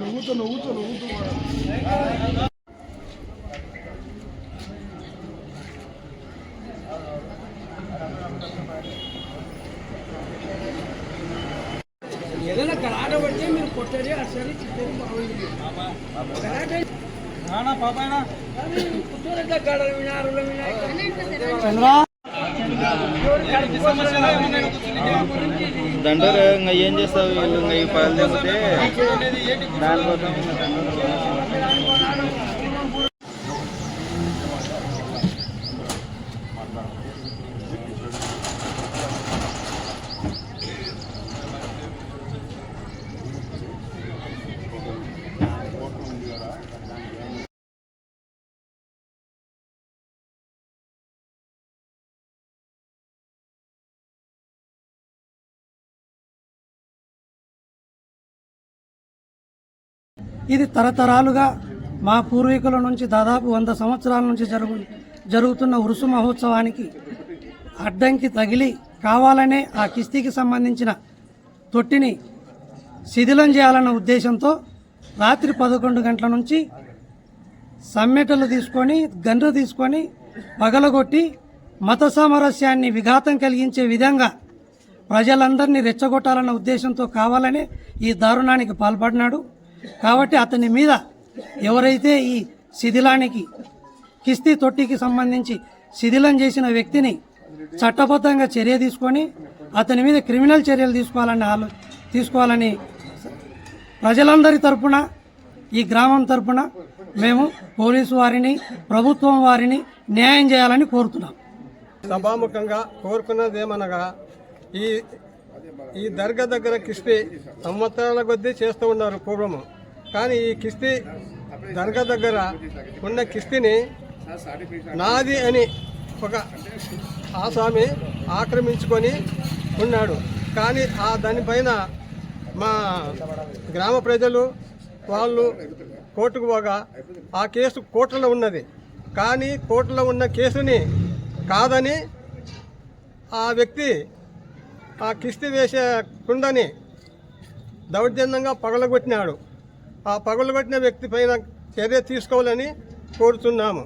నువ్వుతో నువ్వుతో నువ్వుతో ఏదైనా కరాట పడితే మీరు కొట్టడి అసలు చిత్తడి బాగుంది కరాట పాపాయన కూర్చోలేదు గడ వినారుల వినాయక చంద్ర దండరు ఇంకా ఏం చేస్తావు వీళ్ళు? ఇంకా ఈ పనులు తెగితే దానికోసం ఇది తరతరాలుగా మా పూర్వీకుల నుంచి దాదాపు వంద సంవత్సరాల నుంచి జరుగు జరుగుతున్న ఉరుసు మహోత్సవానికి అడ్డంకి తగిలి కావాలనే ఆ కిస్తీకి సంబంధించిన తొట్టిని శిథిలం చేయాలన్న ఉద్దేశంతో రాత్రి పదకొండు గంటల నుంచి సమ్మెటలు తీసుకొని గన్ను తీసుకొని పగలగొట్టి మత సామరస్యాన్ని విఘాతం కలిగించే విధంగా ప్రజలందరినీ రెచ్చగొట్టాలన్న ఉద్దేశంతో కావాలనే ఈ దారుణానికి పాల్పడినాడు. కాబట్టి అతని మీద ఎవరైతే ఈ శిథిలానికి కిస్తీ తొట్టికి సంబంధించి శిథిలం చేసిన వ్యక్తిని చట్టబద్ధంగా చర్య తీసుకొని అతని మీద క్రిమినల్ చర్యలు తీసుకోవాలని ఆలో తీసుకోవాలని ప్రజలందరి తరపున ఈ గ్రామం తరపున మేము పోలీసు వారిని ప్రభుత్వం వారిని న్యాయం చేయాలని కోరుతున్నాం. సభాముఖంగా కోరుకున్నది ఏమనగా ఈ ఈ దర్గా దగ్గర కిస్తీ సంవత్సరాల కొద్దీ చేస్తూ ఉన్నారు పూర్వము. కానీ ఈ కిస్తీ దర్గా దగ్గర ఉన్న కిస్తీని నాది అని ఒక ఆసామి ఆక్రమించుకొని ఉన్నాడు. కానీ ఆ దానిపైన మా గ్రామ ప్రజలు వాళ్ళు కోర్టుకు పోగా ఆ కేసు కోర్టులో ఉన్నది. కానీ కోర్టులో ఉన్న కేసుని కాదని ఆ వ్యక్తి ఆ కిస్తి వేసే కుండని దౌర్జన్యంగా పగలగొట్టినాడు. ఆ పగలగొట్టిన వ్యక్తి పైన చర్య తీసుకోవాలని కోరుతున్నాము.